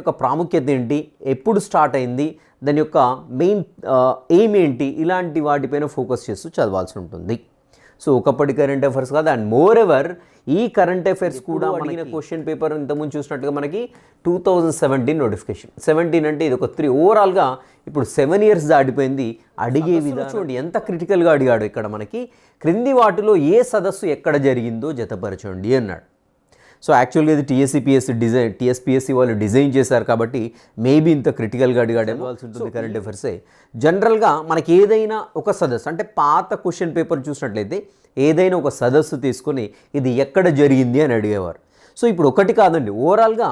యొక్క ప్రాముఖ్యత ఏంటి? ఎప్పుడు స్టార్ట్ అయింది? దాని యొక్క మెయిన్ ఎయిమ్ ఏంటి? ఇలాంటి వాటిపైన ఫోకస్ చేస్తూ చదవాల్సి ఉంటుంది. సో ఒకప్పటి కరెంట్ అఫైర్స్ కాదు. అండ్ మోర్ ఎవర్ ఈ కరెంట్ అఫైర్స్ కూడా అడిగిన క్వశ్చన్ పేపర్ ఇంతకుముందు చూసినట్టుగా మనకి two thousand seventeen notification seventeen అంటే ఇది ఒక త్రీ ఓవరాల్గా ఇప్పుడు సెవెన్ ఇయర్స్ దాటిపోయింది. అడిగే విధానం చూడండి. ఎంత క్రిటికల్గా అడిగాడు ఇక్కడ మనకి? క్రింది వాటిలో ఏ సదస్సు ఎక్కడ జరిగిందో జతపరచండి అన్నాడు. సో యాక్చువల్గా ఇది టీఎస్సీపీఎస్సీ డిజైన్ టీఎస్పీఎస్సీ వాళ్ళు డిజైన్ చేశారు కాబట్టి మేబీ ఇంత క్రిటికల్గా అడిగాడు ఇవ్వాల్సి ఉంటుంది కరెంట్ అఫైర్సే జనరల్గా మనకి ఏదైనా ఒక సదస్సు అంటే పాత క్వశ్చన్ పేపర్ చూసినట్లయితే ఏదైనా ఒక సదస్సు తీసుకొని ఇది ఎక్కడ జరిగింది అని అడిగేవారు. సో ఇప్పుడు ఒకటి కాదండి. ఓవరాల్గా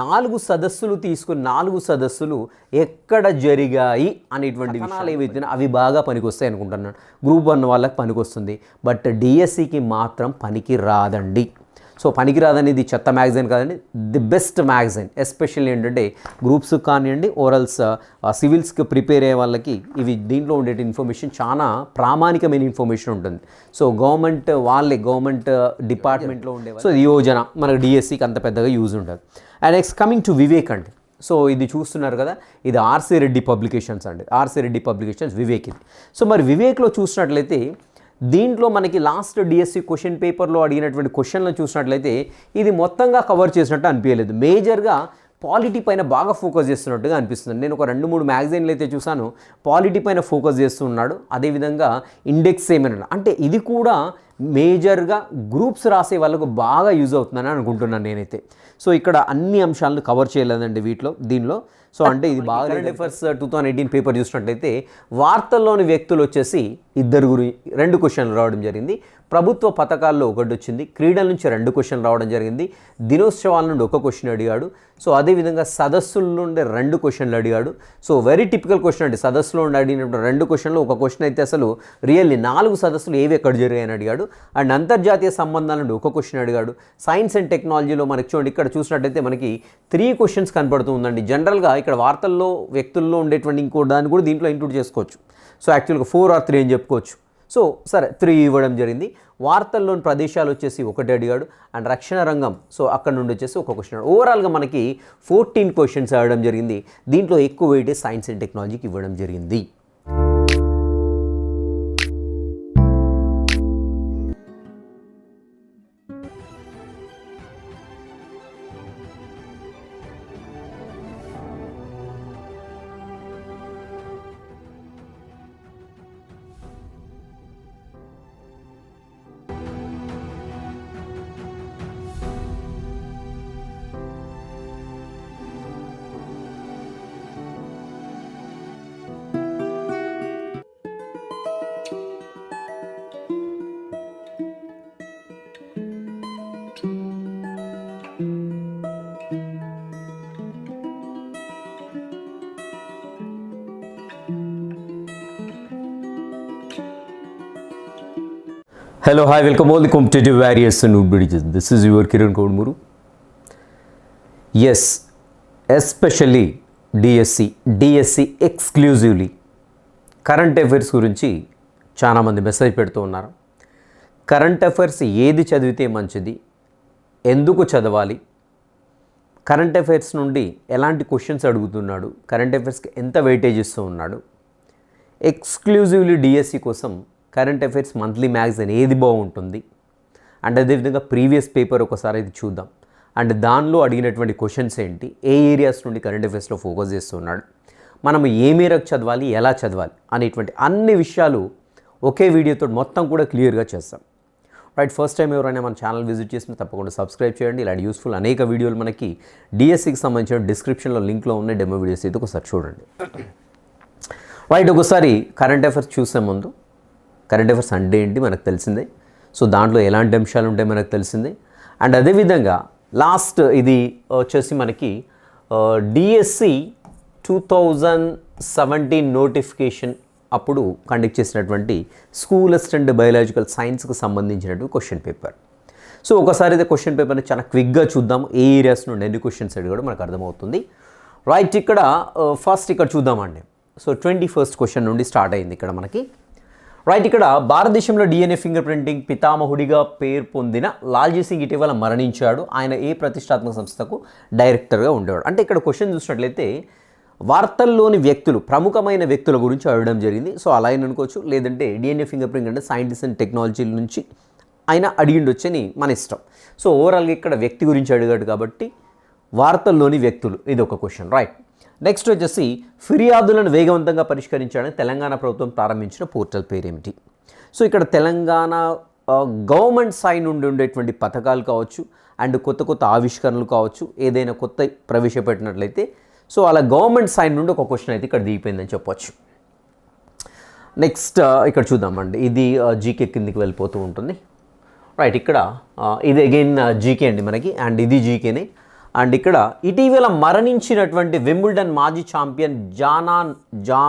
నాలుగు సదస్సులు తీసుకుని నాలుగు సదస్సులు ఎక్కడ జరిగాయి అనేటువంటి విషయాలు ఏవైతే అవి బాగా పనికొస్తాయి అనుకుంటున్నాను. గ్రూప్ వన్ వాళ్ళకి పనికొస్తుంది. బట్ డిఎస్సికి మాత్రం పనికి రాదండి. సో పనికిరాదని ఇది చెత్త మ్యాగజైన్ కాదండి ది బెస్ట్ మ్యాగజైన్. ఎస్పెషల్లీ ఏంటంటే గ్రూప్స్ కానివ్వండి ఓరల్స్ సివిల్స్కి ప్రిపేర్ అయ్యే వాళ్ళకి ఇవి దీంట్లో ఉండే ఇన్ఫర్మేషన్ చాలా ప్రామాణికమైన ఇన్ఫర్మేషన్ ఉంటుంది. సో గవర్నమెంట్ వాళ్ళే గవర్నమెంట్ డిపార్ట్మెంట్లో ఉండే సో యోజన మనకు డిఎస్సికి అంత పెద్దగా యూజ్ ఉండదు. And next coming to Vivek అండి. సో ఇది చూస్తున్నారు కదా ఇది ఆర్సీ రెడ్డి పబ్లికేషన్స్ అండి. ఆర్సీ రెడ్డి పబ్లికేషన్స్ వివేక్ ఇది. సో మరి వివేక్లో చూసినట్లయితే దీంట్లో మనకి లాస్ట్ డిఎస్సి క్వశ్చన్ పేపర్లో అడిగినటువంటి క్వశ్చన్లను చూసినట్లయితే ఇది మొత్తంగా కవర్ చేసినట్టు అనిపించలేదు. మేజర్గా పాలిటీ పైన బాగా ఫోకస్ చేస్తున్నట్టుగా అనిపిస్తుంది. నేను ఒక రెండు మూడు మ్యాగజైన్లు అయితే చూసాను పాలిటీ పైన ఫోకస్ చేస్తున్నాడు అదేవిధంగా ఇండెక్స్ ఏమైనా అంటే ఇది కూడా మేజర్గా గ్రూప్స్ రాసే వాళ్ళకు బాగా యూజ్ అవుతుందని అనుకుంటున్నాను నేనైతే. సో ఇక్కడ అన్ని అంశాలను కవర్ చేయలేదండి వీటిలో దీనిలో. సో అంటే ఇది బాగా current affairs two thousand eighteen paper చూసినట్లయితే వార్తల్లోని వ్యక్తులు వచ్చేసి ఇద్దరు గురి రెండు క్వశ్చన్లు రావడం జరిగింది. ప్రభుత్వ పథకాల్లో ఒకటి వచ్చింది. క్రీడల నుంచి రెండు క్వశ్చన్లు రావడం జరిగింది. దినోత్సవాల నుండి ఒక క్వశ్చన్ అడిగాడు. సో అదేవిధంగా సదస్సుల నుండి రెండు క్వశ్చన్లు అడిగాడు. సో వెరీ టిపికల్ క్వశ్చన్ అండి. సదస్సులో నుండి అడిగినప్పుడు రెండు క్వశ్చన్లు ఒక క్వశ్చన్ అయితే అసలు రియల్లీ నాలుగు సదస్సులు ఏవి ఎక్కడ జరిగాయని అడిగాడు. అండ్ అంతర్జాతీయ సంబంధాల నుండి ఒక క్వశ్చన్ అడిగాడు. సైన్స్ అండ్ టెక్నాలజీలో మనకి చూడండి ఇక్కడ చూసినట్టయితే మనకి త్రీ క్వశ్చన్స్ కనపడుతూ ఉందండి. జనరల్గా ఇక్కడ వార్తల్లో వ్యక్తుల్లో ఉండేటువంటి ఇంకో దాన్ని కూడా దీంట్లో ఇంక్లూడ్ చేసుకోవచ్చు. సో యాక్చువల్గా ఫోర్ ఆర్ త్రీ అని చెప్పుకోవచ్చు. సో సరే త్రీ ఇవ్వడం జరిగింది. వార్తల్లోని ప్రదేశాలు వచ్చేసి ఒకటి అడిగాడు. అండ్ రక్షణ రంగం సో అక్కడ నుండి వచ్చేసి ఒక క్వశ్చన్ ఓవరాల్గా మనకి ఫోర్టీన్ క్వశ్చన్స్ అడగడం జరిగింది. దీంట్లో ఎక్కువ వెయిటే సైన్స్ అండ్ టెక్నాలజీకి ఇవ్వడం జరిగింది. Hello, hi, welcome all. The competitive warriors and bridges. This is your Kiran Kodmuru. Yes, especially DSC DSC exclusively current affairs గురించి చాలామంది మెసేజ్ పెడుతూ ఉన్నారు. కరెంట్ అఫైర్స్ ఏది చదివితే మంచిది? ఎందుకు చదవాలి? కరెంట్ అఫైర్స్ నుండి ఎలాంటి క్వశ్చన్స్ అడుగుతున్నాడు? కరెంట్ అఫైర్స్కి ఎంత వెయిటేజ్ ఇస్తూ ఉన్నాడు? ఎక్స్క్లూజివ్లీ డిఎస్సి కోసం కరెంట్ అఫైర్స్ మంత్లీ మ్యాగజైన్ ఏది బాగుంటుంది? అండ్ అదేవిధంగా ప్రీవియస్ పేపర్ ఒకసారి ఇది చూద్దాం. అండ్ దానిలో అడిగినటువంటి క్వశ్చన్స్ ఏంటి? ఏ ఏరియాస్ నుండి కరెంట్ అఫైర్స్లో ఫోకస్ చేస్తున్నాడు? మనం ఏ మేరకు చదవాలి? ఎలా చదవాలి? అనేటువంటి అన్ని విషయాలు ఒకే వీడియోతో మొత్తం కూడా క్లియర్గా చేస్తాం. రైట్ ఫస్ట్ టైం ఎవరైనా మన ఛానల్ విజిట్ చేసినా తప్పకుండా సబ్స్క్రైబ్ చేయండి. ఇలాంటి యూస్ఫుల్ అనేక వీడియోలు మనకి డిఎస్సికి సంబంధించిన డిస్క్రిప్షన్లో లింక్లో ఉన్న డెమో వీడియోస్ అయితే ఒకసారి చూడండి. రైట్ ఒకసారి కరెంట్ అఫైర్స్ చూసే ముందు కరెంట్ అఫేర్స్ అంటే ఏంటి మనకు తెలిసిందే. సో దాంట్లో ఎలాంటి అంశాలు ఉంటాయి మనకు తెలిసిందే. అండ్ అదేవిధంగా లాస్ట్ ఇది వచ్చేసి మనకి DSC two thousand seventeen notification అప్పుడు కండక్ట్ చేసినటువంటి స్కూల్ అసిస్టెంట్ బయాలజికల్ సైన్స్కి సంబంధించినటువంటి క్వశ్చన్ పేపర్ సో ఒకసారి అయితే క్వశ్చన్ పేపర్ని చాలా క్విక్గా చూద్దాం. ఏ ఏరియాస్ నుండి ఎన్ని క్వశ్చన్స్ అడిగాడో మనకు అర్థమవుతుంది. రైట్ ఇక్కడ ఫస్ట్ ఇక్కడ చూద్దామండి. సో ట్వంటీ ఫస్ట్ క్వశ్చన్ నుండి స్టార్ట్ అయింది ఇక్కడ మనకి. రైట్ ఇక్కడ భారతదేశంలో డిఎన్ఏ ఫింగర్ ప్రింటింగ్ పితామహుడిగా పేరు పొందిన లాల్జీ సింగ్ ఇటీవల మరణించాడు. ఆయన ఏ ప్రతిష్టాత్మక సంస్థకు డైరెక్టర్గా ఉండేవాడు? అంటే ఇక్కడ క్వశ్చన్ చూసినట్లయితే వార్తల్లోని వ్యక్తులు ప్రముఖమైన వ్యక్తుల గురించి అడగడం జరిగింది. సో అలా అయిన అనుకోవచ్చు. లేదంటే డిఎన్ఏ ఫింగర్ ప్రింట్ అంటే సైంటిస్ట్ అండ్ టెక్నాలజీల నుంచి ఆయన అడిగిండొచ్చని మన ఇష్టం. సో ఓవరాల్గా ఇక్కడ వ్యక్తి గురించి అడిగాడు కాబట్టి వార్తల్లోని వ్యక్తులు ఇది ఒక క్వశ్చన్ రైట్ నెక్స్ట్ వచ్చేసి ఫిర్యాదులను వేగవంతంగా పరిష్కరించడానికి తెలంగాణ ప్రభుత్వం ప్రారంభించిన పోర్టల్ పేరేమిటి? సో ఇక్కడ తెలంగాణ గవర్నమెంట్ సైడ్ నుండి ఉండేటువంటి పథకాలు కావచ్చు అండ్ కొత్త కొత్త ఆవిష్కరణలు కావచ్చు ఏదైనా కొత్త ప్రవేశపెట్టినట్లయితే సో అలా గవర్నమెంట్ సైడ్ నుండి ఒక క్వశ్చన్ అయితే ఇక్కడ దిగిపోయిందని చెప్పొచ్చు. నెక్స్ట్ ఇక్కడ చూద్దామండి. ఇది జీకే కిందికి వెళ్ళిపోతూ ఉంటుంది. రైట్ ఇక్కడ ఇది అగైన్ జీకే అండి మనకి అండ్ ఇది జీకేనే అండ్ ఇక్కడ ఇటీవల మరణించినటువంటి వింబుల్డన్ మాజీ ఛాంపియన్ జానా జా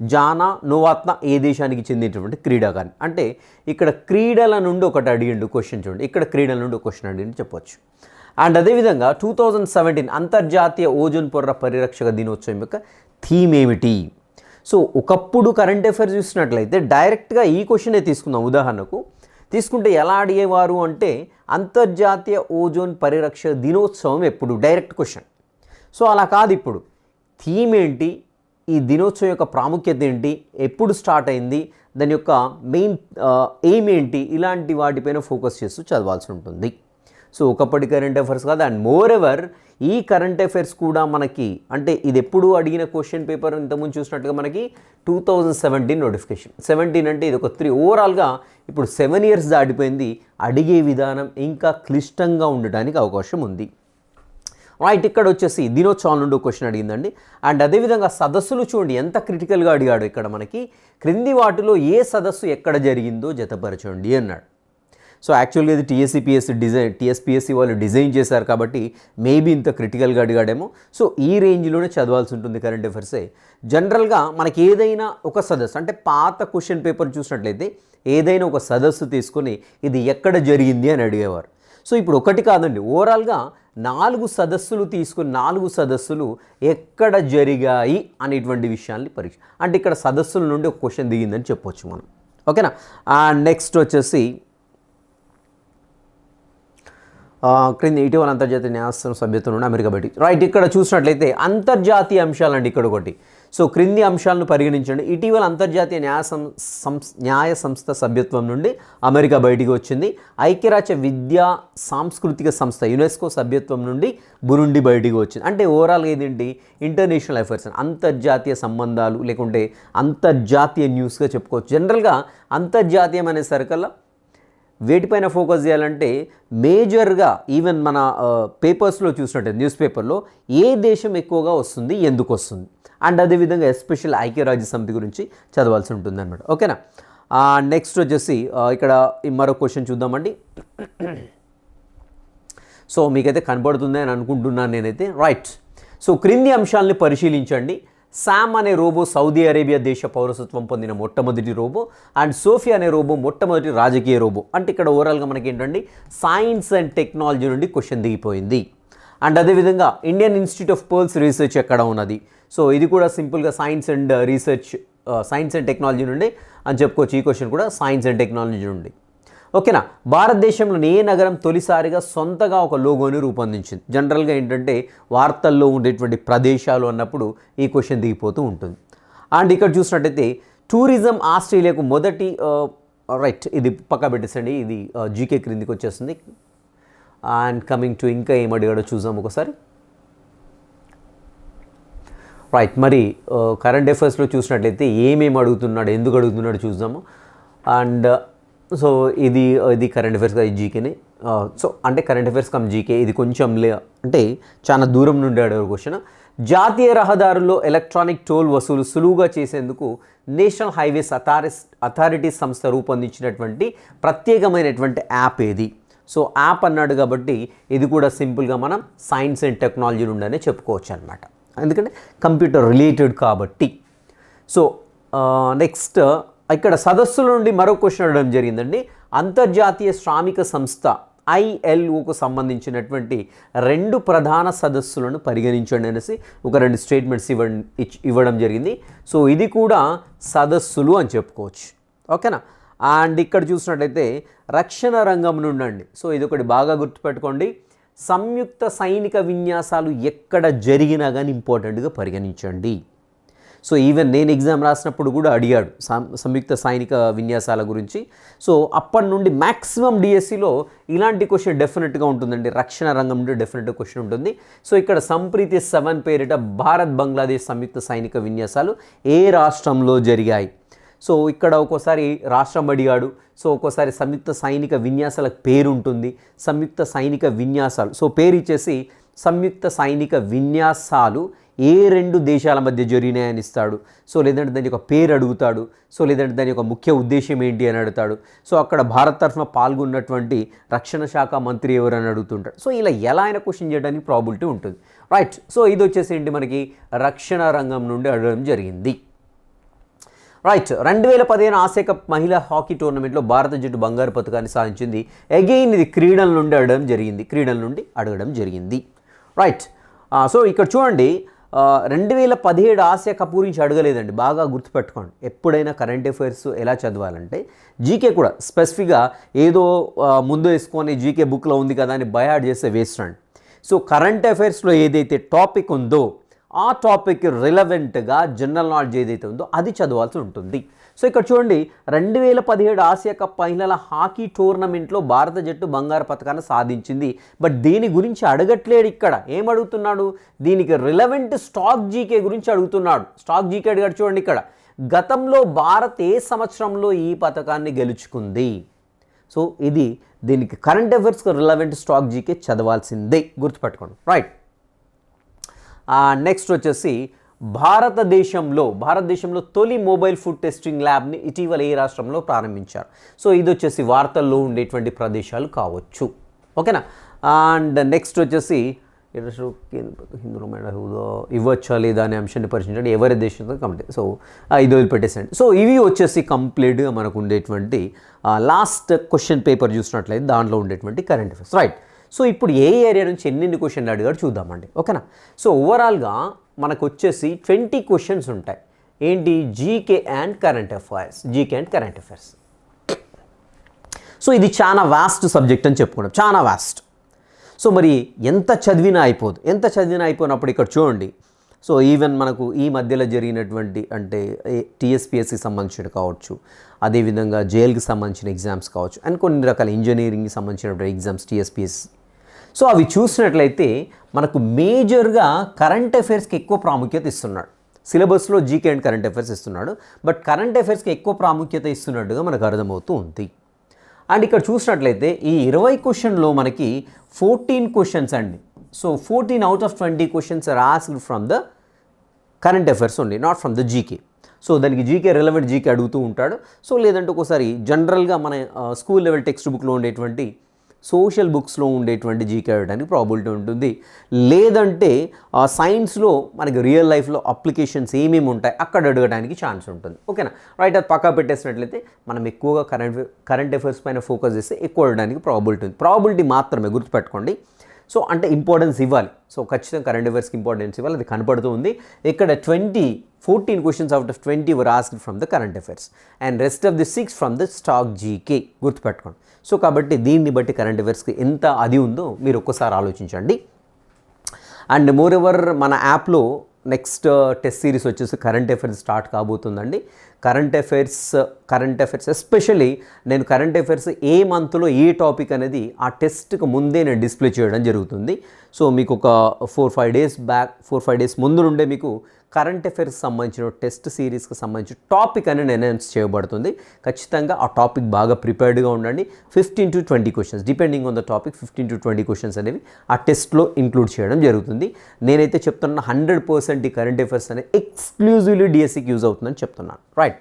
జానా నోవాత్న ఏ దేశానికి చెందినటువంటి క్రీడాకారి అంటే ఇక్కడ క్రీడల నుండి ఒకటి అడిగిండు క్వశ్చన్ చూడండి. ఇక్కడ క్రీడల నుండి క్వశ్చన్ అడిగిండు చెప్పొచ్చు. అండ్ అదేవిధంగా టూ థౌజండ్ సెవెంటీన్ అంతర్జాతీయ ఓజోన్ పొర్ర పరిరక్షక దినోత్సవం యొక్క థీమ్ ఏమిటి? సో ఒకప్పుడు కరెంట్ అఫైర్స్ చూసినట్లయితే డైరెక్ట్గా ఈ క్వశ్చనే తీసుకుందాం. ఉదాహరణకు తీసుకుంటే ఎలా అడిగేవారు అంటే అంతర్జాతీయ ఓజోన్ పరిరక్ష దినోత్సవం ఎప్పుడు? Direct question. సో అలా కాదు ఇప్పుడు. థీమ్ ఏంటి? ఈ దినోత్సవం యొక్క ప్రాముఖ్యత ఏంటి? ఎప్పుడు స్టార్ట్ అయింది? దాని యొక్క మెయిన్ ఎయిమ్ ఏంటి? ఇలాంటి వాటిపైన ఫోకస్ చేస్తూ చదవాల్సి ఉంటుంది. సో ఒకప్పటి కరెంట్ అఫైర్స్ కాదు. అండ్ మోర్ ఎవర్ ఈ కరెంట్ అఫైర్స్ కూడా మనకి అంటే ఇది ఎప్పుడు అడిగిన క్వశ్చన్ పేపర్ ఇంతకుముందు చూసినట్టుగా మనకి two thousand seventeen notification seventeen అంటే ఇది ఒక త్రీ ఓవరాల్గా ఇప్పుడు సెవెన్ ఇయర్స్ దాటిపోయింది. అడిగే విధానం ఇంకా క్లిష్టంగా ఉండడానికి అవకాశం ఉంది. రైట్ ఇక్కడ వచ్చేసి దినోత్సవం నుండి ఒక క్వశ్చన్ అడిగిందండి. అండ్ అదేవిధంగా సదస్సులు చూడండి ఎంత క్రిటికల్గా అడిగాడు ఇక్కడ మనకి? క్రింది వాటిలో ఏ సదస్సు ఎక్కడ జరిగిందో జతపరచండి అన్నాడు. సో యాక్చువల్గా ఇది టీఎస్సీపీఎస్సీ డిజైన్ టీఎస్పీఎస్సీ వాళ్ళు డిజైన్ చేశారు కాబట్టి మేబీ ఇంత క్రిటికల్గా అడిగాడేమో. సో ఈ రేంజ్లోనే చదవాల్సి ఉంటుంది కరెంట్ అఫైర్సే. జనరల్గా మనకి ఏదైనా ఒక సదస్సు అంటే పాత క్వశ్చన్ పేపర్ చూసినట్లయితే ఏదైనా ఒక సదస్సు తీసుకొని ఇది ఎక్కడ జరిగింది అని అడిగేవారు. సో ఇప్పుడు ఒకటి కాదండి ఓవరాల్గా నాలుగు సదస్సులు తీసుకుని నాలుగు సదస్సులు ఎక్కడ జరిగాయి అనేటువంటి విషయాల్ని పరీక్ష అంటే ఇక్కడ సదస్సుల నుండి ఒక క్వశ్చన్ దిగిందని చెప్పొచ్చు మనం. ఓకేనా? నెక్స్ట్ వచ్చేసి క్రింది ఇటీవల అంతర్జాతీయ న్యాయస్థానం సభ్యత్వం నుండి అమెరికా బయటికి రైట్ ఇక్కడ చూసినట్లయితే అంతర్జాతీయ అంశాలండి ఇక్కడ ఒకటి. సో క్రింది అంశాలను పరిగణించండి. ఇటీవల అంతర్జాతీయ న్యాయ సం సంస్ న్యాయ సంస్థ సభ్యత్వం నుండి అమెరికా బయటికి వచ్చింది. ఐక్యరాజ్య విద్యా సాంస్కృతిక సంస్థ యునెస్కో సభ్యత్వం నుండి బురుండి బయటికి వచ్చింది. అంటే ఓవరాల్గా ఏంటి ఇంటర్నేషనల్ అఫైర్స్ అంతర్జాతీయ సంబంధాలు లేకుంటే అంతర్జాతీయ న్యూస్గా చెప్పుకోవచ్చు. జనరల్గా అంతర్జాతీయం అనే సరికల్లా వేటిపైన ఫోకస్ చేయాలంటే మేజర్గా ఈవెన్ మన పేపర్స్లో చూసినట్టే న్యూస్ పేపర్లో ఏ దేశం ఎక్కువగా వస్తుంది ఎందుకు వస్తుంది? అండ్ అదేవిధంగా ఎస్పెషల్ ఐక్యరాజ్య సమితి గురించి చదవాల్సి ఉంటుందన్నమాట. ఓకేనా? నెక్స్ట్ వచ్చేసి ఇక్కడ మరో క్వశ్చన్ చూద్దామండి. సో మీకైతే కనబడుతుంది అని అనుకుంటున్నాను నేనైతే. రైట్. సో క్రింది అంశాలని పరిశీలించండి. శామ్ అనే రోబో సౌదీ అరేబియా దేశ పౌరసత్వం పొందిన మొట్టమొదటి రోబో అండ్ సోఫియా అనే రోబో మొట్టమొదటి రాజకీయ రోబో అంటే ఇక్కడ ఓవరాల్గా మనకి ఏంటండి? సైన్స్ అండ్ టెక్నాలజీ నుండి క్వశ్చన్ దిగిపోయింది. అండ్ అదేవిధంగా Indian institute of pearls research ఎక్కడ ఉన్నది? సో ఇది కూడా సింపుల్గా science and research science and technology నుండి అని చెప్పుకోవచ్చు. ఈ క్వశ్చన్ కూడా సైన్స్ అండ్ టెక్నాలజీ నుండి. ఓకేనా? భారతదేశంలోని ఏ నగరం తొలిసారిగా సొంతగా ఒక లోగోని రూపొందించింది? జనరల్గా ఏంటంటే వార్తల్లో ఉండేటువంటి ప్రదేశాలు అన్నప్పుడు ఈ క్వశ్చన్ దిగిపోతూ ఉంటుంది. అండ్ ఇక్కడ చూసినట్టయితే టూరిజం ఆస్ట్రేలియాకు మొదటి రైట్ ఇది పక్క పెట్టేసండి ఇది జీకే క్రిందికి వచ్చేస్తుంది. అండ్ కమింగ్ టు ఇంకా ఏం అడిగాడో చూద్దాం ఒకసారి. రైట్ మరి కరెంట్ అఫైర్స్లో చూసినట్లయితే ఏమేమి అడుగుతున్నాడు ఎందుకు అడుగుతున్నాడు చూద్దాము. అండ్ సో ఇది ఇది కరెంట్ అఫైర్స్ కదా జీకేనే సో అంటే కరెంట్ అఫైర్స్ కమ్ జీకే ఇది కొంచెం లే అంటే చాలా దూరం నుండి అడిగారు క్వశ్చన్ జాతీయ రహదారుల్లో ఎలక్ట్రానిక్ టోల్ వసూలు సులువుగా చేసేందుకు నేషనల్ హైవేస్ అథారిస్ అథారిటీ సంస్థ రూపొందించినటువంటి ప్రత్యేకమైనటువంటి యాప్ ఏది? సో యాప్ అన్నాడు కాబట్టి ఇది కూడా సింపుల్గా మనం సైన్స్ అండ్ టెక్నాలజీ నుండనే చెప్పుకోవచ్చు అనమాట ఎందుకంటే కంప్యూటర్ రిలేటెడ్ కాబట్టి. సో నెక్స్ట్ ఇక్కడ సదస్సుల నుండి మరో క్వశ్చన్ అడగడం జరిగిందండి. అంతర్జాతీయ శ్రామిక సంస్థ ఐఎల్ఓకు సంబంధించినటువంటి రెండు ప్రధాన సదస్సులను పరిగణించండి అనేసి ఒక రెండు స్టేట్మెంట్స్ ఇవ్వండి ఇచ్- ఇవ్వడం జరిగింది. సో ఇది కూడా సదస్సులు అని చెప్పుకోవచ్చు. ఓకేనా? అండ్ ఇక్కడ చూసినట్టయితే రక్షణ రంగం నుండి అండి. సో ఇది ఒకటి బాగా గుర్తుపెట్టుకోండి. సంయుక్త సైనిక విన్యాసాలు ఎక్కడ జరిగినా కానీ ఇంపార్టెంట్గా పరిగణించండి. సో ఈవెన్ నేను ఎగ్జామ్ రాసినప్పుడు కూడా అడిగాడు సంయుక్త సైనిక విన్యాసాల గురించి. సో అప్పటి నుండి మ్యాక్సిమం డిఎస్సిలో ఇలాంటి క్వశ్చన్ డెఫినెట్గా ఉంటుందండి. రక్షణ రంగం నుండి డెఫినెట్గా క్వశ్చన్ ఉంటుంది. సో ఇక్కడ సంప్రీతి సెవెన్ పేరిట భారత్ బంగ్లాదేశ్ సంయుక్త సైనిక విన్యాసాలు ఏ రాష్ట్రంలో జరిగాయి? సో ఇక్కడ ఒక్కోసారి రాష్ట్రం అడిగాడు. సో ఒక్కోసారి సంయుక్త సైనిక విన్యాసాల పేరు ఉంటుంది సంయుక్త సైనిక విన్యాసాలు. సో పేరు ఇచ్చేసి సంయుక్త సైనిక విన్యాసాలు ఏ రెండు దేశాల మధ్య జరిగినాయని ఇస్తాడు. సో లేదంటే దాని యొక్క పేరు అడుగుతాడు. సో లేదంటే దాని యొక్క ముఖ్య ఉద్దేశం ఏంటి అని అడుగుతాడు. సో అక్కడ భారత్ తరఫున పాల్గొన్నటువంటి రక్షణ శాఖ మంత్రి ఎవరు అని అడుగుతుంటాడు. సో ఇలా ఎలా అయినా క్వశ్చన్ చేయడానికి ప్రాబిలిటీ ఉంటుంది. రైట్ సో ఇది వచ్చేసి ఏంటి మనకి? రక్షణ రంగం నుండి అడగడం జరిగింది. రైట్ రెండు వేల పదిహేను ఆసియా కప్ మహిళా హాకీ టోర్నమెంట్లో భారత జట్టు బంగారు పథకాన్ని సాధించింది. అగెయిన్ ఇది క్రీడల నుండి అడగడం జరిగింది. క్రీడల నుండి అడగడం జరిగింది. రైట్ సో ఇక్కడ చూడండి. రెండు వేల పదిహేడు ఆసియా కప్ గురించి అడగలేదండి. బాగా గుర్తుపెట్టుకోండి. ఎప్పుడైనా కరెంట్ అఫైర్స్ ఎలా చదవాలంటే జీకే కూడా స్పెసిఫిక్గా ఏదో ముందు వేసుకొని జీకే బుక్లో ఉంది కదా అని బయాడ్ చేస్తే వేస్ట్ అండి. సో కరెంట్ అఫైర్స్లో ఏదైతే టాపిక్ ఉందో ఆ టాపిక్ రిలవెంట్గా జనరల్ నాలెడ్జ్ ఏదైతే ఉందో అది చదవాల్సి ఉంటుంది. సో ఇక్కడ చూడండి రెండు వేల పదిహేడు ఆసియా కప్ మహిళల హాకీ టోర్నమెంట్లో భారత జట్టు బంగారు పథకాన్ని సాధించింది. బట్ దీని గురించి అడగట్లేడు ఇక్కడ. ఏం అడుగుతున్నాడు? దీనికి రిలవెంట్ స్టాక్ జీకే గురించి అడుగుతున్నాడు. స్టాక్ జీకే అడిగాడు చూడండి ఇక్కడ. గతంలో భారత్ ఏ సంవత్సరంలో ఈ పథకాన్ని గెలుచుకుంది? సో ఇది దీనికి కరెంట్ అఫైర్స్కి రిలవెంట్ స్టాక్ జీకే చదవాల్సిందే. గుర్తుపెట్టుకోండి. రైట్ నెక్స్ట్ వచ్చేసి భారతదేశంలో భారతదేశంలో తొలి మొబైల్ ఫుడ్ టెస్టింగ్ ల్యాబ్ని ఇటీవల ఏ రాష్ట్రంలో ప్రారంభించారు. సో ఇది వచ్చేసి వార్తల్లో ఉండేటువంటి ప్రదేశాలు కావచ్చు. ఓకేనా? అండ్ నెక్స్ట్ వచ్చేసి హిందూ మేడం ఇవ్వచ్చా లేదా అనే అంశాన్ని పరిశీలించండి. ఎవరి దేశంతో కంప్లీట్ సో ఇది వదిలిపెట్టేసండి సో ఇవి వచ్చేసి కంప్లీట్గా మనకు ఉండేటువంటి లాస్ట్ క్వశ్చన్ పేపర్ చూసినట్లయితే దాంట్లో ఉండేటువంటి కరెంట్ అఫేర్స్ రైట్ సో ఇప్పుడు ఏ ఏరియా నుంచి ఎన్నెన్ని క్వశ్చన్లు అడిగాడు చూద్దామండి. ఓకేనా? సో ఓవరాల్గా మనకు వచ్చేసి ట్వంటీ క్వశ్చన్స్ ఉంటాయి. ఏంటి? GK and current affairs GK and current affairs so ఇది చాలా వాస్ట్ సబ్జెక్ట్ అని చెప్పుకున్నాం. చాలా వాస్ట్ సో మరి ఎంత చదివినా అయిపోదు. ఎంత చదివినా అయిపోయినప్పుడు ఇక్కడ చూడండి. సో ఈవెన్ మనకు ఈ మధ్యలో జరిగినటువంటి అంటే టీఎస్పిఎస్సికి సంబంధించిన కావచ్చు అదేవిధంగా జైలుకి సంబంధించిన ఎగ్జామ్స్ కావచ్చు అండ్ కొన్ని రకాల ఇంజనీరింగ్కి సంబంధించినటువంటి ఎగ్జామ్స్ టీఎస్పిఎస్ సో అవి చూసినట్లయితే మనకు మేజర్గా కరెంట్ అఫైర్స్కి ఎక్కువ ప్రాముఖ్యత ఇస్తున్నాడు. సిలబస్లో జీకే అండ్ కరెంట్ అఫైర్స్ ఇస్తున్నాడు. బట్ కరెంట్ అఫైర్స్కి ఎక్కువ ప్రాముఖ్యత ఇస్తున్నట్టుగా మనకు అర్థమవుతూ ఉంది. అండ్ ఇక్కడ చూసినట్లయితే ఈ ఇరవై క్వశ్చన్లో మనకి ఫోర్టీన్ క్వశ్చన్స్ అండి. So fourteen out of twenty questions are asked from the current affairs only not from the GK so దానికి జీకే రిలవెంట్ జీకే అడుగుతూ ఉంటాడు. సో లేదంటే ఒకసారి జనరల్గా మన స్కూల్ లెవెల్ టెక్స్ట్ బుక్లో ఉండేటువంటి సోషల్ బుక్స్లో ఉండేటువంటి జీకే అడగడానికి ప్రాబిలిటీ ఉంటుంది. లేదంటే సైన్స్లో మనకి రియల్ లైఫ్లో అప్లికేషన్స్ ఏమేమి ఉంటాయి అక్కడ అడగడానికి ఛాన్స్ ఉంటుంది. ఓకేనా? రైట్ అది పక్కా పెట్టేసినట్లయితే మనం ఎక్కువగా కరెంట్ కరెంట్ అఫైర్స్ పైన ఫోకస్ చేస్తే ఎక్కువ అడగడానికి ప్రాబిలిటీ ఉంది. ప్రాబిలిటీ మాత్రమే గుర్తుపెట్టుకోండి. సో అంటే ఇంపార్టెన్స్ ఇవ్వాలి. సో ఖచ్చితంగా కరెంట్ అఫైర్స్కి ఇంపార్టెన్స్ ఇవ్వాలి. అది కనపడుతూ ఉంది. ఇక్కడ twenty fourteen questions out of twenty were asked from the current affairs and rest of the six from the stock GK గుర్తుపెట్టుకోండి. సో కాబట్టి దీన్ని బట్టి కరెంట్ అఫైర్స్కి ఎంత అది ఉందో మీరు ఒక్కసారి ఆలోచించండి. అండ్ మోర్ ఎవర్ మన యాప్లో నెక్స్ట్ uh, టెస్ట్ సిరీస్ వచ్చేసి current affairs start కాబోతుందండి. Current affairs current affairs especially నేను కరెంట్ అఫైర్స్ ఏ మంత్లో ఏ టాపిక్ అనేది ఆ టెస్ట్కి ముందే నేను డిస్ప్లే చేయడం జరుగుతుంది. సో మీకు ఒక four five days back four five days ముందు నుండే మీకు కరెంట్ అఫైర్స్ సంబంధించిన టెస్ట్ సిరీస్కి సంబంధించిన టాపిక్ అనేది అనౌన్స్ చేయబడుతుంది. ఖచ్చితంగా ఆ టాపిక్ బాగా ప్రిపేర్డ్గా ఉండండి. Fifteen to twenty questions depending on the topic fifteen to twenty questions అనేవి ఆ టెస్ట్లో ఇంక్లూడ్ చేయడం జరుగుతుంది. నేనైతే చెప్తున్న హండ్రెడ్ పర్సెంట్ ఈ కరెంట్ అఫైర్స్ అనేది ఎక్స్క్లూజివ్లీ డిఎస్సికి యూజ్ అవుతుందని చెప్తున్నాను. రైట్.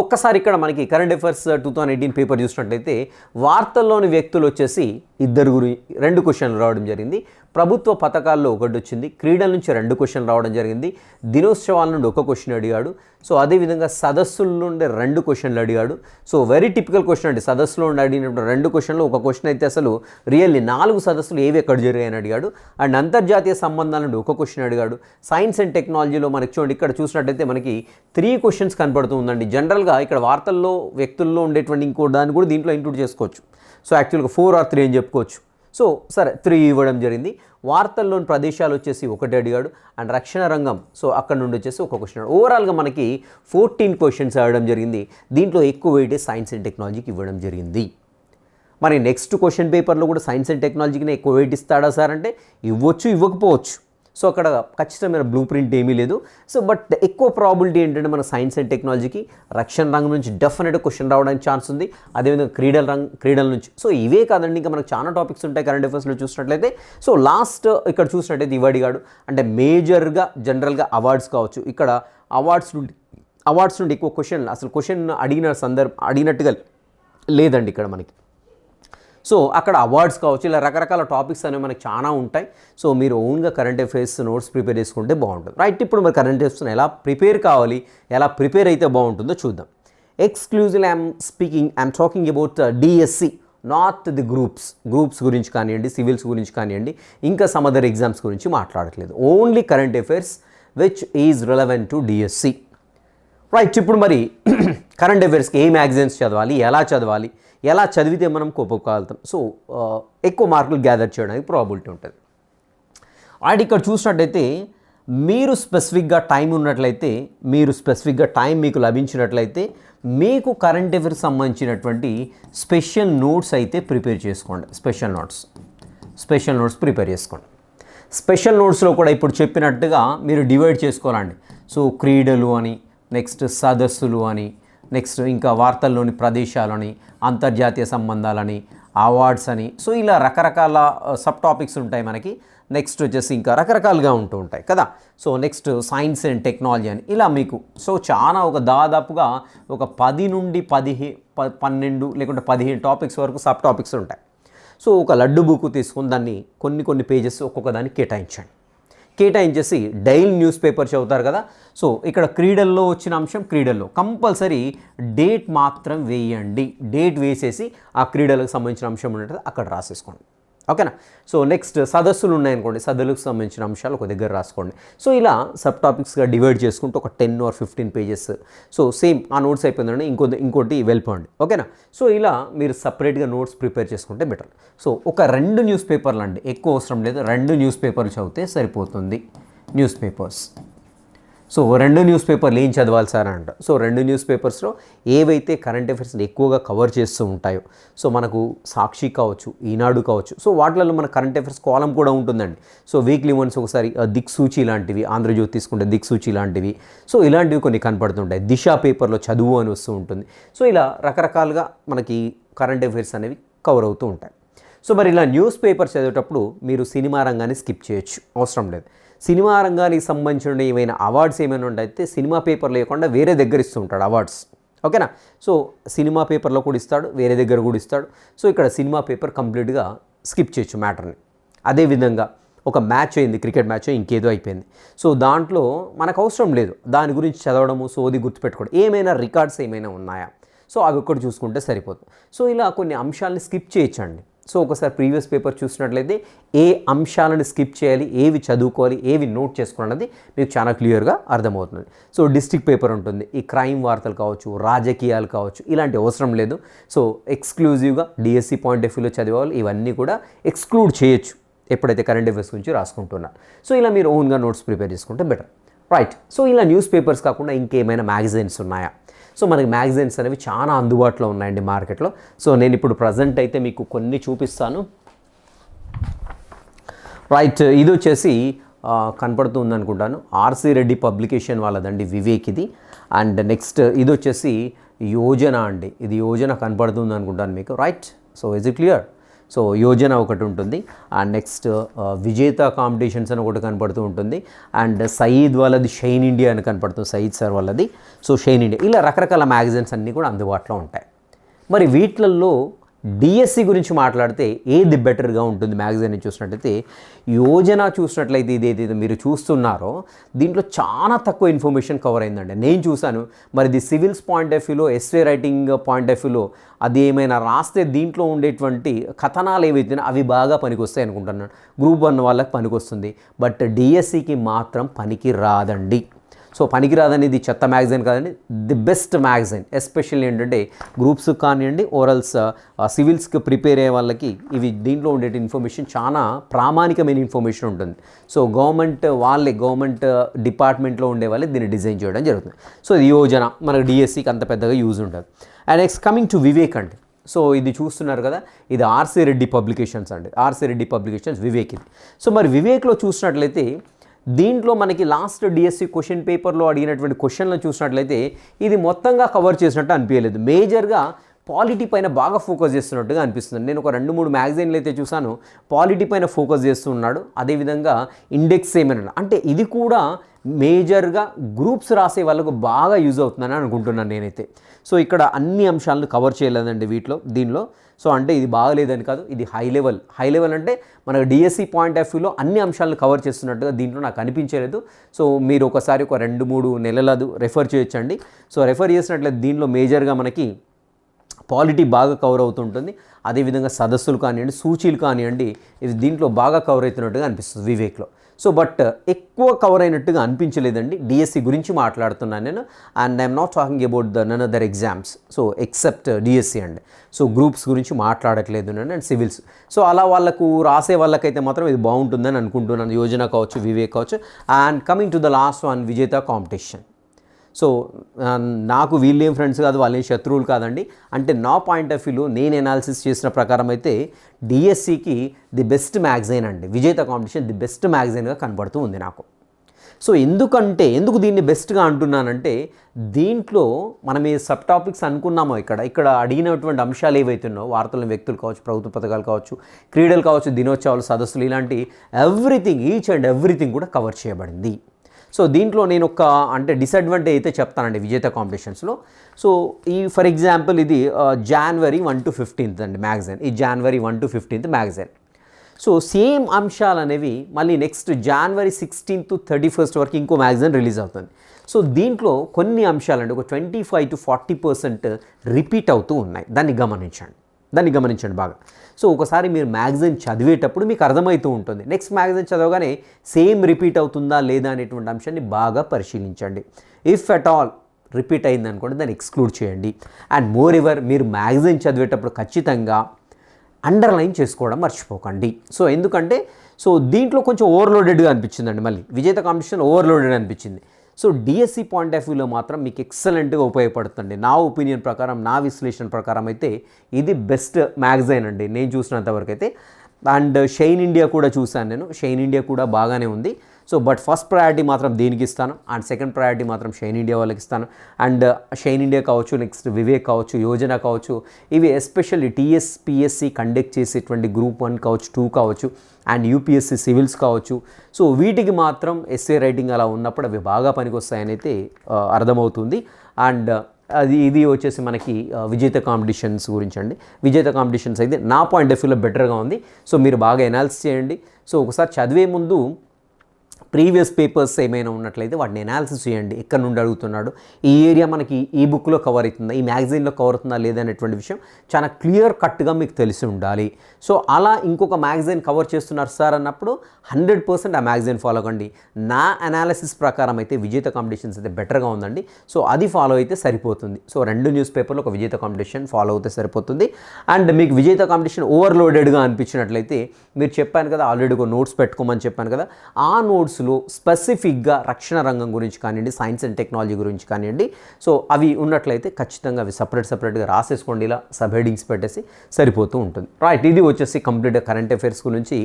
ఒక్కసారి ఇక్కడ మనకి current affairs two thousand eighteen paper చూసినట్లయితే వార్తల్లోని వ్యక్తులు వచ్చేసి ఇద్దరు గురి రెండు క్వశ్చన్లు రావడం జరిగింది. ప్రభుత్వ పథకాల్లో ఒకటి వచ్చింది క్రీడల నుంచి రెండు క్వశ్చన్లు రావడం జరిగింది. దినోత్సవాల నుండి ఒక క్వశ్చన్ అడిగాడు. సో అదేవిధంగా సదస్సుల నుండి రెండు క్వశ్చన్లు అడిగాడు. సో వెరీ టిపికల్ క్వశ్చన్ అండి. సదస్సులో నుండి అడిగినప్పుడు రెండు క్వశ్చన్లు ఒక క్వశ్చన్ అయితే అసలు రియల్లీ నాలుగు సదస్సులు ఏవి ఎక్కడ జరిగాయని అడిగాడు. అండ్ అంతర్జాతీయ సంబంధాల నుండి ఒక క్వశ్చన్ అడిగాడు. సైన్స్ అండ్ టెక్నాలజీలో మనకి చూడండి ఇక్కడ చూసినట్టయితే మనకి త్రీ క్వశ్చన్స్ కనపడుతుందండి. జనరల్గా ఇక్కడ వార్తల్లో వ్యక్తుల్లో ఉండేటువంటి ఇంకో దాన్ని కూడా దీంట్లో ఇంక్లూడ్ చేసుకోవచ్చు. సో యాక్చువల్గా ఫోర్ ఆర్ త్రీ అని చెప్పుకోవచ్చు. సో సరే త్రీ ఇవ్వడం జరిగింది. వార్తల్లోని ప్రదేశాలు వచ్చేసి ఒకటి అడిగాడు. అండ్ రక్షణ రంగం సో అక్కడ నుండి వచ్చేసి ఒక క్వశ్చన్ ఓవరాల్గా మనకి ఫోర్టీన్ క్వశ్చన్స్ అడగడం జరిగింది. దీంట్లో ఎక్కువ వెయిటేజ్ సైన్స్ అండ్ టెక్నాలజీకి ఇవ్వడం జరిగింది. మరి నెక్స్ట్ క్వశ్చన్ పేపర్లో కూడా సైన్స్ అండ్ టెక్నాలజీకి ఎక్కువ వెయిట్ ఇస్తాడా సార్ అంటే ఇవ్వచ్చు ఇవ్వకపోవచ్చు. సో అక్కడ ఖచ్చితమైన బ్లూ ప్రింట్ ఏమీ లేదు. సో బట్ ఎక్కువ ప్రాబిలిటీ ఏంటంటే మన సైన్స్ అండ్ టెక్నాలజీకి రక్షణ రంగం నుంచి డెఫినెట్ క్వశ్చన్ రావడానికి ఛాన్స్ ఉంది. అదేవిధంగా క్రీడల రంగ క్రీడల నుంచి. సో ఇవే కాదండి ఇంకా మనకు చాలా టాపిక్స్ ఉంటాయి కరెంట్ అఫేర్స్లో చూసినట్లయితే. సో లాస్ట్ ఇక్కడ చూసినట్టయితే ఇవాడి గాడు. అంటే మేజర్గా జనరల్గా అవార్డ్స్ కావచ్చు. ఇక్కడ అవార్డ్స్ నుండి అవార్డ్స్ నుండి ఎక్కువ క్వశ్చన్ అసలు క్వశ్చన్ అడిగిన సందర్భం అడిగినట్టుగా లేదండి ఇక్కడ మనకి. సో అక్కడ అవార్డ్స్ కావచ్చు ఇలా రకరకాల టాపిక్స్ అనేవి మనకి చాలా ఉంటాయి. సో మీరు ఓన్గా కరెంట్ అఫైర్స్ నోట్స్ ప్రిపేర్ చేసుకుంటే బాగుంటుంది. రైట్ ఇప్పుడు మరి కరెంట్ అఫైర్స్ ఎలా ప్రిపేర్ కావాలి ఎలా ప్రిపేర్ అయితే బాగుంటుందో చూద్దాం. Exclusive I'm speaking I'm talking about DSC not the groups groups గురించి కానివ్వండి సివిల్స్ గురించి కానివ్వండి ఇంకా సమ్ అదర్ ఎగ్జామ్స్ గురించి మాట్లాడట్లేదు. Only current affairs which is relevant to DSC right ఇప్పుడు మరి కరెంట్ అఫైర్స్కి ఏ మ్యాగజైన్స్ చదవాలి ఎలా చదవాలి ఎలా చదివితే మనం కోపకాలుతాం? సో uh, ఎక్కువ మార్కులు గ్యాదర్ చేయడానికి ప్రాబిలిటీ ఉంటుంది. అండ్ ఇక్కడ చూసినట్టయితే మీరు స్పెసిఫిక్గా టైం ఉన్నట్లయితే మీరు స్పెసిఫిక్గా టైం మీకు లభించినట్లయితే మీకు కరెంట్ అఫైర్స్ సంబంధించినటువంటి స్పెషల్ నోట్స్ అయితే ప్రిపేర్ చేసుకోండి. Special notes special notes prepare చేసుకోండి. స్పెషల్ నోట్స్లో కూడా ఇప్పుడు చెప్పినట్టుగా మీరు డివైడ్ చేసుకోవాలండి. సో క్రీడలు అని నెక్స్ట్ సదస్సులు అని నెక్స్ట్ ఇంకా వార్తల్లోని ప్రదేశాలని అంతర్జాతీయ సంబంధాలని అవార్డ్స్ అని. సో ఇలా రకరకాల సబ్ టాపిక్స్ ఉంటాయి మనకి. నెక్స్ట్ వచ్చేసి ఇంకా రకరకాలుగా ఉంటూ ఉంటాయి కదా. So next science and technology అని. ఇలా మీకు సో చాలా ఒక దాదాపుగా ఒక పది నుండి పదిహే ప పన్నెండు లేకుంటే పదిహేను టాపిక్స్ వరకు సబ్ టాపిక్స్ ఉంటాయి. సో ఒక లడ్డు బుక్ తీసుకుని దాన్ని కొన్ని కొన్ని పేజెస్ ఒక్కొక్క దానికి కేటాయించండి. కేటాయించేసి డైలీ న్యూస్ పేపర్ చదువుతారు కదా. సో ఇక్కడ క్రీడల్లో వచ్చిన అంశం క్రీడల్లో. కంపల్సరీ డేట్ మాత్రం వేయండి. డేట్ వేసేసి ఆ క్రీడలకు సంబంధించిన అంశం ఉన్నట్టు అక్కడ రాసేసుకోండి. ఓకేనా? సో నెక్స్ట్ సదస్సులు ఉన్నాయనుకోండి సదస్సులకు సంబంధించిన అంశాలు ఒక దగ్గర రాసుకోండి. సో ఇలా సబ్ టాపిక్స్గా డివైడ్ చేసుకుంటూ ఒక ten or fifteen pages. So same ఆ నోట్స్ అయిపోయిందండి ఇంకో ఇంకోటి వెళ్ళిపోండి. ఓకేనా? సో ఇలా మీరు సపరేట్గా నోట్స్ ప్రిపేర్ చేసుకుంటే బెటర్. సో ఒక రెండు న్యూస్ పేపర్లు అండి ఎక్కువ అవసరం లేదు. రెండు న్యూస్ పేపర్లు చదివితే సరిపోతుంది. న్యూస్ పేపర్స్ సో రెండు న్యూస్ పేపర్లు ఏం చదవాలి సార్ అంట. సో రెండు న్యూస్ పేపర్స్లో ఏవైతే కరెంట్ అఫైర్స్ని ఎక్కువగా కవర్ చేస్తూ ఉంటాయో సో మనకు సాక్షి కావచ్చు ఈనాడు కావచ్చు సో వాటిలలో మన కరెంట్ అఫైర్స్ కాలం కూడా ఉంటుందండి. సో వీక్లీ వన్స్ ఒకసారి దిక్సూచి లాంటివి ఆంధ్రజ్యోతి తీసుకుంటే దిక్సూచి లాంటివి సో ఇలాంటివి కొన్ని కనపడుతుంటాయి. దిశ పేపర్లో చదువు అని వస్తూ ఉంటుంది. సో ఇలా రకరకాలుగా మనకి కరెంట్ అఫైర్స్ అనేవి కవర్ అవుతూ ఉంటాయి. సో మరి ఇలా న్యూస్ పేపర్ చదివేటప్పుడు మీరు సినిమా రంగాన్ని స్కిప్ చేయొచ్చు. అవసరం లేదు. సినిమా రంగానికి సంబంధించిన ఏమైనా అవార్డ్స్ ఏమైనా ఉంటే సినిమా పేపర్ లేకుండా వేరే దగ్గర ఇస్తూ ఉంటాడు అవార్డ్స్. ఓకేనా? సో సినిమా పేపర్లో కూడా ఇస్తాడు వేరే దగ్గర కూడా ఇస్తాడు. సో ఇక్కడ సినిమా పేపర్ కంప్లీట్గా స్కిప్ చేయొచ్చు మ్యాటర్ని. అదేవిధంగా ఒక మ్యాచ్ అయింది క్రికెట్ మ్యాచ్ ఇంకేదో అయిపోయింది. సో దాంట్లో మనకు అవసరం లేదు. దాని గురించి చదవడము సోది గుర్తుపెట్టుకోవడం. ఏమైనా రికార్డ్స్ ఏమైనా ఉన్నాయా? సో అవి ఒక్కటి చూసుకుంటే సరిపోతుంది. సో ఇలా కొన్ని అంశాలని స్కిప్ చేయొచ్చండి. సో ఒకసారి ప్రీవియస్ పేపర్ చూసినట్లయితే ఏ అంశాలను స్కిప్ చేయాలి ఏవి చదువుకోవాలి ఏవి నోట్ చేసుకోవాలన్నది మీకు చాలా క్లియర్గా అర్థమవుతుంది. సో డిస్టిక్ పేపర్ ఉంటుంది ఈ క్రైమ్ వార్తలు కావచ్చు రాజకీయాలు కావచ్చు ఇలాంటి అవసరం లేదు. సో ఎక్స్క్లూజివ్గా డిఎస్సి పాయింట్ ఆఫ్ వ్యూలో చదివాలి ఇవన్నీ కూడా ఎక్స్క్లూడ్ చేయొచ్చు ఎప్పుడైతే కరెంట్ అఫైర్స్ గురించి రాసుకుంటున్నారు సో ఇలా మీరు ఓన్గా నోట్స్ ప్రిపేర్ చేసుకుంటే బెటర్. రైట్. సో ఇలా న్యూస్ పేపర్స్ కాకుండా ఇంకేమైనా మ్యాగజైన్స్ ఉన్నాయా? సో మనకి మ్యాగజైన్స్ అనేవి చాలా అందుబాటులో ఉన్నాయండి మార్కెట్లో. సో నేను ఇప్పుడు ప్రజెంట్ అయితే మీకు కొన్ని చూపిస్తాను. రైట్ ఇది వచ్చేసి కనపడుతుంది అనుకుంటాను ఆర్సి రెడ్డి పబ్లికేషన్ వాళ్ళదండి వివేక్ ఇది. అండ్ నెక్స్ట్ ఇది వచ్చేసి యోజన అండి. ఇది యోజన కనపడుతుంది అనుకుంటాను మీకు. Right so is it clear? So Yojana ఒకటి ఉంటుంది. అండ్ నెక్స్ట్ విజేత కాంపిటీషన్స్ అని ఒకటి కనపడుతూ ఉంటుంది. అండ్ సయీద్ వాళ్ళది షైన్ ఇండియా అని కనపడుతుంది. సయీద్ సార్ వాళ్ళది. So shine India. ఇలా రకరకాల మ్యాగజైన్స్ అన్నీ కూడా అందుబాటులో ఉంటాయి. మరి వీటిలలో డిఎస్సి గురించి మాట్లాడితే ఏది బెటర్గా ఉంటుంది మ్యాగజైన్ చూసినట్లయితే యోజన చూసినట్లయితే ఇది ఏదైతే మీరు చూస్తున్నారో దీంట్లో చాలా తక్కువ ఇన్ఫర్మేషన్ కవర్ అయిందండి. నేను చూశాను. మరి ఇది సివిల్స్ పాయింట్ ఆఫ్ వ్యూలో ఎస్వే రైటింగ్ పాయింట్ ఆఫ్ వ్యూలో అది ఏమైనా రాస్తే దీంట్లో ఉండేటువంటి కథనాలు ఏవైతే అవి బాగా పనికొస్తాయి అనుకుంటున్నాను. గ్రూప్ వన్ వాళ్ళకి పనికొస్తుంది. బట్ డిఎస్సికి మాత్రం పనికి రాదండి. సో పనికిరాదని ఇది చెత్త మ్యాగజైన్ కాదండి ది బెస్ట్ మ్యాగజైన్. ఎస్పెషల్లీ ఏంటంటే గ్రూప్స్ కానివ్వండి ఓరల్స్ సివిల్స్కి ప్రిపేర్ అయ్యే వాళ్ళకి ఇవి దీంట్లో ఉండే ఇన్ఫర్మేషన్ చాలా ప్రామాణికమైన ఇన్ఫర్మేషన్ ఉంటుంది. సో గవర్నమెంట్ వాళ్ళే గవర్నమెంట్ డిపార్ట్మెంట్లో ఉండే వాళ్ళే దీన్ని డిజైన్ చేయడం జరుగుతుంది. సో ఇది యోజన మనకు డిఎస్సికి అంత పెద్దగా యూజ్ ఉండదు. And next coming to Vivek అండి. సో ఇది చూస్తున్నారు కదా ఇది ఆర్సీ రెడ్డి పబ్లికేషన్స్ అండి. ఆర్సీ రెడ్డి పబ్లికేషన్స్ వివేక్ ఇది సో మరి వివేక్లో చూసినట్లయితే దీంట్లో మనకి లాస్ట్ డిఎస్సి క్వశ్చన్ పేపర్లో అడిగినటువంటి క్వశ్చన్లు చూసినట్లయితే ఇది మొత్తంగా కవర్ చేసినట్టు అనిపించలేదు. మేజర్గా పాలిటీ పైన బాగా ఫోకస్ చేస్తున్నట్టుగా అనిపిస్తుంది. నేను ఒక రెండు మూడు మ్యాగజైన్లు అయితే చూసాను పాలిటీ పైన ఫోకస్ చేస్తున్నాడు అదేవిధంగా ఇండెక్స్ ఏమైనా. అంటే ఇది కూడా మేజర్గా గ్రూప్స్ రాసే వాళ్ళకు బాగా యూజ్ అవుతుందని అనుకుంటున్నాను నేనైతే. సో ఇక్కడ అన్ని అంశాలను కవర్ చేయలేదండి వీటిలో దీనిలో. సో అంటే ఇది బాగలేదని కాదు ఇది హై లెవెల్. హై లెవెల్ అంటే మనకు డిఎస్సి పాయింట్ ఆఫ్ వ్యూలో అన్ని అంశాలను కవర్ చేస్తున్నట్టుగా దీంట్లో నాకు అనిపించలేదు. సో మీరు ఒకసారి ఒక రెండు మూడు నెలలదు రెఫర్ చేయొచ్చండి. సో రెఫర్ చేసినట్లయితే దీనిలో మేజర్గా మనకి పాలిటీ బాగా కవర్ అవుతుంటుంది. అదేవిధంగా సదస్సులు కానివ్వండి సూచీలు కానివ్వండి ఇది దీంట్లో బాగా కవర్ అవుతున్నట్టుగా అనిపిస్తుంది వివేక్లో. సో బట్ ఎక్కువ కవర్ అయినట్టుగా అనిపించలేదండి. డిఎస్సి గురించి మాట్లాడుతున్నాను నేను. And I'm not talking about the none other exams so except DSC అండి. సో గ్రూప్స్ గురించి మాట్లాడట్లేదు నేను అండ్ సివిల్స్ సో అలా వాళ్ళకు రాసే వాళ్ళకైతే మాత్రం ఇది బాగుంటుందని అనుకుంటున్నాను. యోజన కావచ్చు వివేక్ కావచ్చు. And coming to the last one Vijeta competition so నాకు వీళ్ళేం ఫ్రెండ్స్ కాదు వాళ్ళేం శత్రువులు కాదండి. అంటే నా పాయింట్ ఆఫ్ వ్యూలో నేను ఎనాలిసిస్ చేసిన ప్రకారం అయితే డిఎస్సికి ది బెస్ట్ మ్యాగజైన్ అండి. విజేత కాంపిటీషన్ ది బెస్ట్ మ్యాగజైన్గా కనబడుతూ ఉంది నాకు. సో ఎందుకంటే ఎందుకు దీన్ని బెస్ట్గా అంటున్నానంటే దీంట్లో మనం ఏ సబ్ టాపిక్స్ అనుకున్నామో ఇక్కడ ఇక్కడ అడిగినటువంటి అంశాలు ఏవైతున్నాయో వార్తల వ్యక్తులు కావచ్చు ప్రభుత్వ పథకాలు కావచ్చు క్రీడలు కావచ్చు దినోత్సవాలు సదస్సులు ఇలాంటి ఎవ్రీథింగ్ ఈచ్ అండ్ ఎవ్రీథింగ్ కూడా కవర్ చేయబడింది. సో దీంట్లో నేను ఒక అంటే డిసడ్వాంటేజ్ అయితే చెప్తానండి విజేత కాంపిటీషన్స్లో సో ఈ ఫర్ ఎగ్జాంపుల్ ఇది జాన్వరి వన్ టు ఫిఫ్టీన్త్ అండి మ్యాగజైన్ ఈ January one to fifteenth magazine so same అంశాలు అనేవి మళ్ళీ నెక్స్ట్ జనవరి సిక్స్టీన్త్ థర్టీ ఫస్ట్ వరకు ఇంకో మ్యాగజైన్ రిలీజ్ అవుతుంది. సో దీంట్లో కొన్ని అంశాలండి ఒక twenty five to forty percent repeat అవుతూ ఉన్నాయి. దాన్ని గమనించండి. దాన్ని గమనించండి బాగా. సో ఒకసారి మీరు మ్యాగజైన్ చదివేటప్పుడు మీకు అర్థమవుతూ ఉంటుంది. నెక్స్ట్ మ్యాగజైన్ చదవగానే సేమ్ రిపీట్ అవుతుందా లేదా అనేటువంటి అంశాన్ని బాగా పరిశీలించండి. ఇఫ్ అట్ ఆల్ రిపీట్ అయింది అనుకోండి దాన్ని ఎక్స్క్లూడ్ చేయండి. అండ్ మోర్ ఎవర్ మీరు మ్యాగజైన్ చదివేటప్పుడు ఖచ్చితంగా అండర్లైన్ చేసుకోవడం మర్చిపోకండి. సో ఎందుకంటే సో దీంట్లో కొంచెం ఓవర్లోడెడ్గా అనిపించిందండి మళ్ళీ. విజేత కాంపిటీషన్ ఓవర్లోడెడ్ అనిపించింది. సో డిఎస్సి పాయింట్ ఆఫ్ వ్యూలో మాత్రం మీకు ఎక్సలెంట్గా ఉపయోగపడుతుంది. నా ఒపీనియన్ ప్రకారం నా విశ్లేషణ ప్రకారం అయితే ఇది బెస్ట్ మ్యాగజైన్ అండి. నేను చూసినంతవరకు అయితే. అండ్ షైన్ ఇండియా కూడా చూశాను నేను. షైన్ ఇండియా కూడా బాగానే ఉంది. సో బట్ ఫస్ట్ ప్రయారిటీ మాత్రం దీనికి ఇస్తాను. అండ్ సెకండ్ ప్రయారిటీ మాత్రం షైన్ ఇండియా వాళ్ళకి ఇస్తాను. అండ్ షైన్ ఇండియా కావచ్చు నెక్స్ట్ వివేక్ కావచ్చు యోజన కావచ్చు ఇవి ఎస్పెషల్లీ టీఎస్పిఎస్సి కండక్ట్ చేసేటువంటి గ్రూప్ వన్ కావచ్చు టూ కావచ్చు అండ్ యూపీఎస్సి సివిల్స్ కావచ్చు. సో వీటికి మాత్రం ఎస్ఏ రైటింగ్ అలా ఉన్నప్పుడు అవి బాగా పనికొస్తాయని అయితే uh, అర్థమవుతుంది. అండ్ uh, అది ఇది వచ్చేసి మనకి uh, విజేత కాంపిటీషన్స్ గురించి అండి. విజేత కాంపిటీషన్స్ అయితే నా పాయింట్ ఆఫ్ వ్యూలో బెటర్గా ఉంది. సో మీరు బాగా ఎనాలిసిస్ చేయండి. సో ఒకసారి చదివే ముందు ప్రీవియస్ పేపర్స్ ఏమైనా ఉన్నట్లయితే వాటిని ఎనాలిసిస్ చేయండి. ఎక్కడి నుండి అడుగుతున్నాడు? ఈ ఏరియా మనకి ఈ బుక్లో కవర్ అవుతుందా? ఈ మ్యాగజైన్లో కవర్ అవుతుందా? లేదా? అనేటువంటి విషయం చాలా క్లియర్ కట్గా మీకు తెలిసి ఉండాలి. సో అలా ఇంకొక మ్యాగజైన్ కవర్ చేస్తున్నారు సార్ అన్నప్పుడు హండ్రెడ్ పర్సెంట్ ఆ మ్యాగజైన్ ఫాలో కండి. నా అనాలిసిస్ ప్రకారం అయితే విజేత కాంపిటీషన్స్ అయితే బెటర్గా ఉందండి. సో అది ఫాలో అయితే సరిపోతుంది. సో రెండు న్యూస్ పేపర్లో ఒక విజేత కాంపిటీషన్ ఫాలో అవుతే సరిపోతుంది. అండ్ మీకు విజేత కాంపిటీషన్ ఓవర్లోడెడ్గా అనిపించినట్లయితే మీరు చెప్పాను కదా ఆల్రెడీ ఒక నోట్స్ పెట్టుకోమని చెప్పాను కదా ఆ నోట్స్ నోట్స్లో స్పెసిఫిక్గా రక్షణ రంగం గురించి కానివ్వండి సైన్స్ అండ్ టెక్నాలజీ గురించి కానివ్వండి సో అవి ఉన్నట్లయితే ఖచ్చితంగా అవి సపరేట్ సపరేట్గా రాసేసుకోండి ఇలా సబ్ హెడింగ్స్ పెట్టేసి సరిపోతూ ఉంటుంది. రైట్ ఇది వచ్చేసి కంప్లీట్గా కరెంట్ అఫైర్స్ గురించి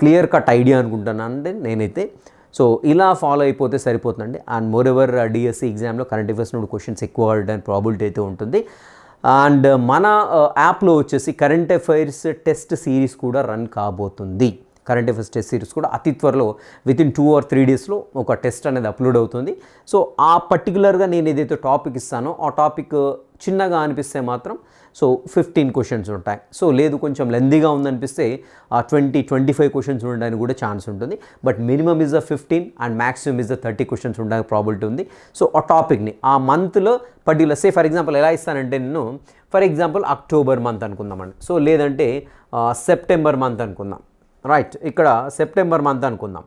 క్లియర్ కట్ ఐడియా అనుకుంటున్నాను అంటే నేనైతే. సో ఇలా ఫాలో అయిపోతే సరిపోతుందండి. అండ్ మోర్ ఎవర్ డిఎస్సి ఎగ్జామ్లో కరెంట్ అఫైర్స్ నుండి క్వశ్చన్స్ ఎక్కువ అడగడానికి ప్రాబిలిటీ అయితే ఉంటుంది. అండ్ మన యాప్లో వచ్చేసి కరెంట్ అఫైర్స్ టెస్ట్ సిరీస్ కూడా రన్ కాబోతుంది. కరెంట్ అఫేర్స్ టెస్ట్ సిరీస్ కూడా అతి త్వరలో within two or three డేస్లో ఒక టెస్ట్ అనేది అప్లోడ్ అవుతుంది. సో ఆ పర్టికులర్గా నేను ఏదైతే టాపిక్ ఇస్తానో ఆ టాపిక్ చిన్నగా అనిపిస్తే మాత్రం సో ఫిఫ్టీన్ క్వశ్చన్స్ ఉంటాయి. సో లేదు కొంచెం లెందీగా ఉందనిపిస్తే ఆ ట్వంటీ ట్వంటీ ఫైవ్ క్వశ్చన్స్ ఉండడానికి కూడా ఛాన్స్ ఉంటుంది. But minimum is the fifteen and maximum is the thirty questions ఉండడానికి ప్రాబిలిటీ ఉంది. సో ఆ టాపిక్ని ఆ మంత్లో పర్టికులర్ సే ఫర్ ఎగ్జాంపుల్ ఎలా ఇస్తానంటే నేను ఫర్ ఎగ్జాంపుల్ అక్టోబర్ మంత్ అనుకుందామండి. సో లేదంటే సెప్టెంబర్ మంత్ అనుకుందాం. రైట్ ఇక్కడ సెప్టెంబర్ మంత్ అనుకుందాం.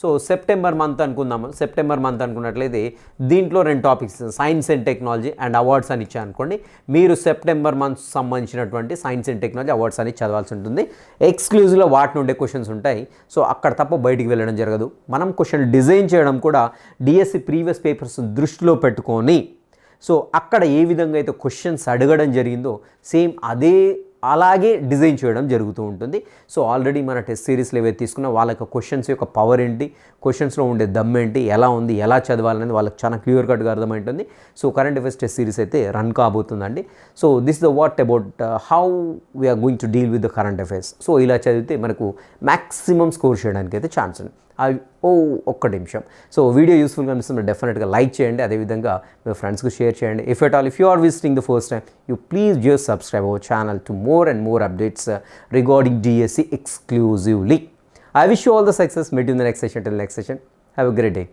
సో సెప్టెంబర్ మంత్ అనుకుందాం. సెప్టెంబర్ మంత్ అనుకున్నట్లయితే దీంట్లో రెండు topics science and technology and awards అని ఇచ్చా అనుకోండి మీరు సెప్టెంబర్ మంత్ సంబంధించినటువంటి సైన్స్ అండ్ టెక్నాలజీ అవార్డ్స్ అని చదవాల్సి ఉంటుంది. ఎక్స్క్లూజివ్లో వాటి నుండే క్వశ్చన్స్ ఉంటాయి. సో అక్కడ తప్ప బయటికి వెళ్ళడం జరగదు. మనం క్వశ్చన్ డిజైన్ చేయడం కూడా డిఎస్సి ప్రీవియస్ పేపర్స్ దృష్టిలో పెట్టుకొని సో అక్కడ ఏ విధంగా అయితే క్వశ్చన్స్ అడగడం జరిగిందో సేమ్ అదే అలాగే డిజైన్ చేయడం జరుగుతూ ఉంటుంది. సో ఆల్రెడీ మన టెస్ట్ సిరీస్లో ఏవైతే తీసుకున్నా యొక్క క్వశ్చన్స్ యొక్క పవర్ ఏంటి? క్వశ్చన్స్లో ఉండే దమ్ ఏంటి? ఎలా ఉంది? ఎలా చదవాలనేది వాళ్ళకి చాలా క్లియర్ కట్గా అర్థమవుతుంది so current affairs test series అయితే run కాబోతుందండి. So this the what about how we are going to deal with the current affairs so ఇలా చదివితే మనకు మ్యాక్సిమం స్కోర్ చేయడానికి అయితే ఛాన్స్ ఉంది. ఓ ఒక్క నిమిషం. సో వీడియో యూస్ఫుల్గా అనిపిస్తుంది డెఫినెట్గా లైక్ చేయండి. అదేవిధంగా మీ ఫ్రెండ్స్కి షేర్ చేయండి. If at all if you are visiting the first time you please just subscribe our channel to more and more updates regarding DSC exclusively I wish you all the success Meet in the next session session. Next session have Have great day.